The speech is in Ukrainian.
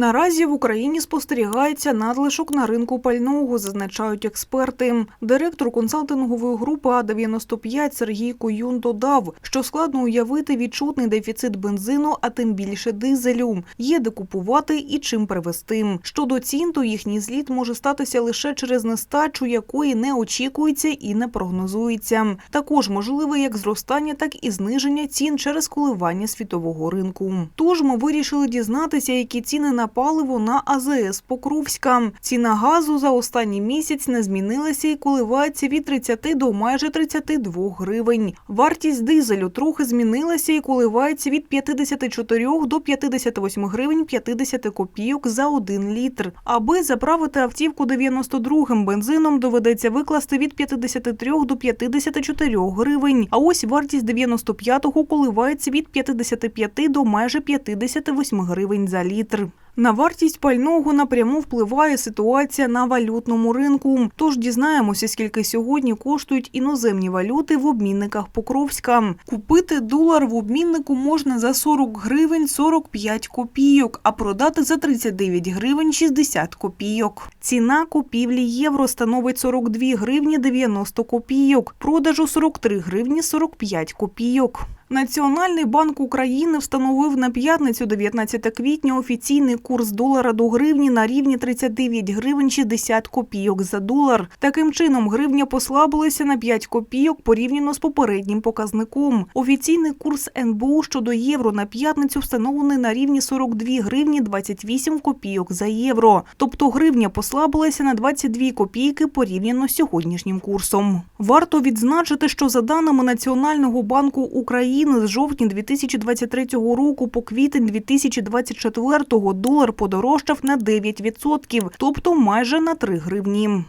Наразі в Україні спостерігається надлишок на ринку пального, зазначають експерти. Директор консалтингової групи А95 Сергій Куюн додав, що складно уявити відчутний дефіцит бензину, а тим більше дизелю. Є де купувати і чим привезти. Щодо цін, то їхній зліт може статися лише через нестачу, якої не очікується і не прогнозується. Також можливе як зростання, так і зниження цін через коливання світового ринку. Тож ми вирішили дізнатися, які ціни на паливо на АЗС Покровська. Ціна газу за останній місяць не змінилася і коливається від 30 до майже 32 гривень. Вартість дизелю трохи змінилася і коливається від 54 до 58 гривень 50 копійок за 1 літр. Аби заправити автівку 92-м бензином, доведеться викласти від 53 до 54 гривень. А ось вартість 95-го коливається від 55 до майже 58 гривень за літр. На вартість пального напряму впливає ситуація на валютному ринку. Тож дізнаємося, скільки сьогодні коштують іноземні валюти в обмінниках Покровська. Купити долар в обміннику можна за 40 гривень 45 копійок, а продати за 39 гривень 60 копійок. Ціна купівлі євро становить 42 гривні 90 копійок, продажу 43 гривні 45 копійок. Національний банк України встановив на п'ятницю 19 квітня офіційний курс долара до гривні на рівні 39 гривень 60 копійок за долар. Таким чином, гривня послабилася на 5 копійок порівняно з попереднім показником. Офіційний курс НБУ щодо євро на п'ятницю встановлений на рівні 42 гривні 28 копійок за євро. Тобто гривня послабилася на 22 копійки порівняно з сьогоднішнім курсом. Варто відзначити, що за даними Національного банку України з жовтня 2023 року по квітень 2024 долар подорожчав на 9%, тобто майже на 3 гривні.